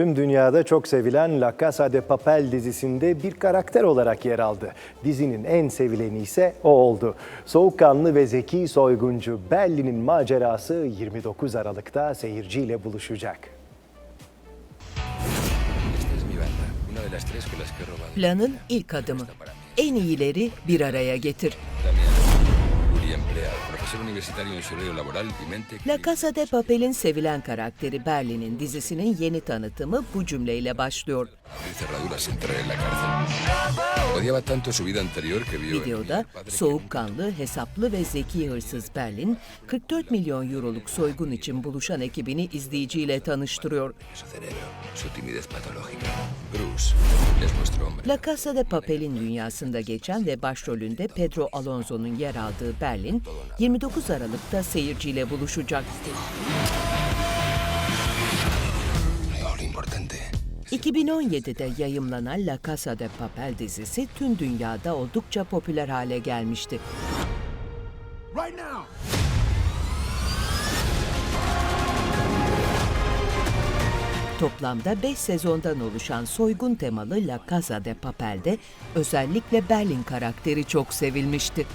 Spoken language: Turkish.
Tüm dünyada çok sevilen La Casa de Papel dizisinde bir karakter olarak yer aldı. Dizinin en sevileni ise o oldu. Soğukkanlı ve zeki soyguncu Belli'nin macerası 29 Aralık'ta seyirciyle buluşacak. Planın ilk adımı. En iyileri bir araya getir. Damián, pluriempleado, profesor universitario en su horario laboral y mente... La Casa de Papel'in sevilen karakteri Berlin'in dizisinin yeni tanıtımı bu cümleyle başlıyor. Cerraduras y entrar en la cárcel. Odiaba tanto su vida anterior que vio Videoda soğukkanlı, hesaplı ve zeki hırsız Berlin, 44 milyon euroluk soygun için buluşan ekibini izleyiciyle tanıştırıyor. Su timidez patológica. Bruce es nuestro hombre. La Casa de Papel'in dünyasında geçen ve başrolünde Pedro Alonso'nun yer aldığı Berlin, 29 Aralık'ta seyirciyle buluşacak. Lo importante. 2017'de yayımlanan La Casa de Papel dizisi tüm dünyada oldukça popüler hale gelmişti. Toplamda 5 sezondan oluşan soygun temalı La Casa de Papel'de özellikle Berlin karakteri çok sevilmişti.